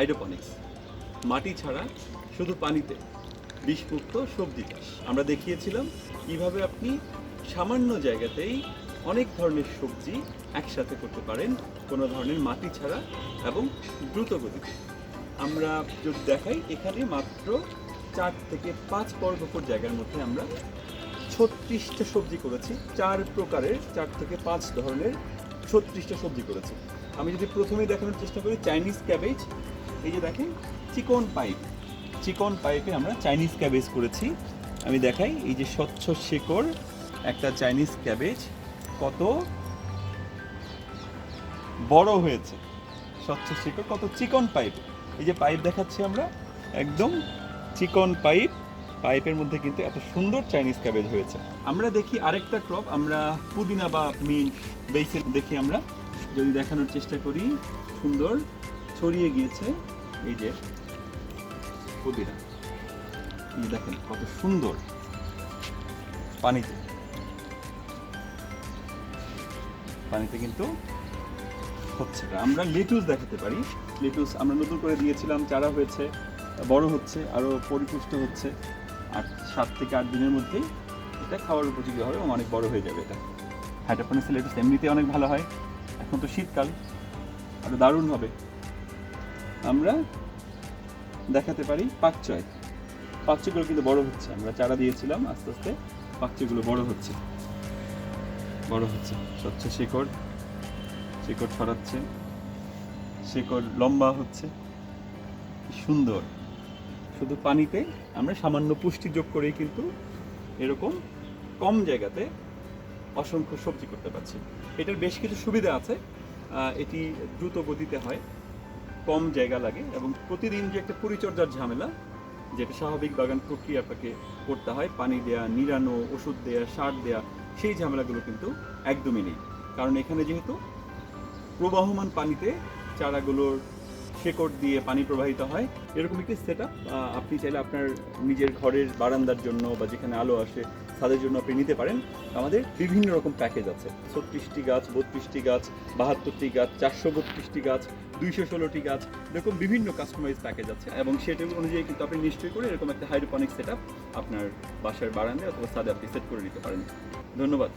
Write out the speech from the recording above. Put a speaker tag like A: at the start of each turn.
A: Hydroponics. মাটি ছাড়া শুধু পানিতে। বিষমুক্ত সবজি চাষ। আমরা দেখিয়েছিলাম কীভাবে আপনি সামান্য জায়গাতেই অনেক ধরনের সবজি একসাথে করতে পারেন, কোনো ধরনের মাটি ছাড়া এবং দ্রুত গতিতে। আমরা যদি দেখাই, এখানে মাত্র চার থেকে পাঁচ বর্গফুট জায়গার মধ্যে আমরা ছত্রিশটা সবজি করেছি। চার প্রকারের চার থেকে পাঁচ ধরনের ছত্রিশটা সবজি করেছি। আমি যদি প্রথমে দেখানোর চেষ্টা করি, চাইনিজ ক্যাবেজ এই যে দেখেন, চিকন পাইপ। চিকন পাইপে আমরা চাইনিজ ক্যাবেজ করেছি। আমি দেখাই, এই যে স্বচ্ছ শেকড়, একটা চাইনিজ ক্যাবেজ, কত বড় হয়েছে। স্বচ্ছ শিকড়, কত চিকন পাইপ। এই যে পাইপ দেখাচ্ছি আমরা, একদম চিকন পাইপ। পাইপের মধ্যে কিন্তু এত সুন্দর চাইনিজ ক্যাবেজ হয়েছে। আমরা দেখি আরেকটা ক্রপ, আমরা পুদিনা বা মিন্ট বেসিন দেখি আমরা। যদি দেখানোর চেষ্টা করি, সুন্দর। ছড়িয়ে গিয়েছে এই যে পুদিনা দেখেন কত সুন্দর পানিতে। পানিতে কিন্তু হচ্ছে। আমরা লেটুস দেখাতে পারি। লেটুস আমরা নতুন করে দিয়েছিলাম, চারা হয়েছে, বড় হচ্ছে আরও পরিপুষ্ট হচ্ছে। আর সাত থেকে আট দিনের মধ্যেই এটা খাওয়ার উপযোগী হবে এবং অনেক বড় হয়ে যাবে এটা। হাইড্রোপনিক্স লেটুস এমনিতে অনেক ভালো হয়। এখন তো শীতকাল আরও দারুণ হবে। আমরা দেখাতে পারি পাকচয় পাকচয়গুলো কিন্তু বড় হচ্ছে। আমরা চারা দিয়েছিলাম, আস্তে আস্তে পাকচয়গুলো বড় হচ্ছে। বড় হচ্ছে। স্বচ্ছ শিকড়। শিকড় ছড়াচ্ছে। শিকড় লম্বা হচ্ছে। সুন্দর। শুধু পানিতে আমরা সামান্য পুষ্টি যোগ করেই কিন্তু এরকম কম জায়গাতে অসংখ্য সবজি করতে পারছি। এটার বেশ কিছু সুবিধা আছে। এটি দ্রুত গতিতে হয়। কম জায়গা লাগে এবং প্রতিদিন যে একটা পরিচর্যার ঝামেলা, যেটা স্বাভাবিক বাগান প্রক্রিয়াটাকে করতে হয়, পানি দেয়া নিরানো ওষুধ দেয়া, সার দেয়া, সেই ঝামেলাগুলো কিন্তু একদমই নেই। কারণ এখানে যেহেতু প্রবাহমান পানিতে চারাগুলোর শেকড় দিয়ে পানি প্রবাহিত হয়। এরকম একটি সেট আপনি চাইলে আপনার নিজের ঘরের বারান্দার জন্য বা যেখানে আলো আসে তাদের জন্য আপনি নিতে পারেন। আমাদের বিভিন্ন রকম প্যাকেজ আছে। ছত্রিশটি গাছ, বত্রিশটি গাছ, বাহাত্তরটি গাছ, চারশো বত্রিশটি গাছ, দুইশো ষোলোটি গাছ, এরকম বিভিন্ন কাস্টমাইজ প্যাকেজ আছে। এবং সেটা অনুযায়ী কিন্তু আপনি নিশ্চয়ই করে এরকম একটা হাইড্রোপনিক সেট আপনার বাসার বারান্দায় অথবা ছাদে আপনি সেট করে নিতে পারেন। ধন্যবাদ।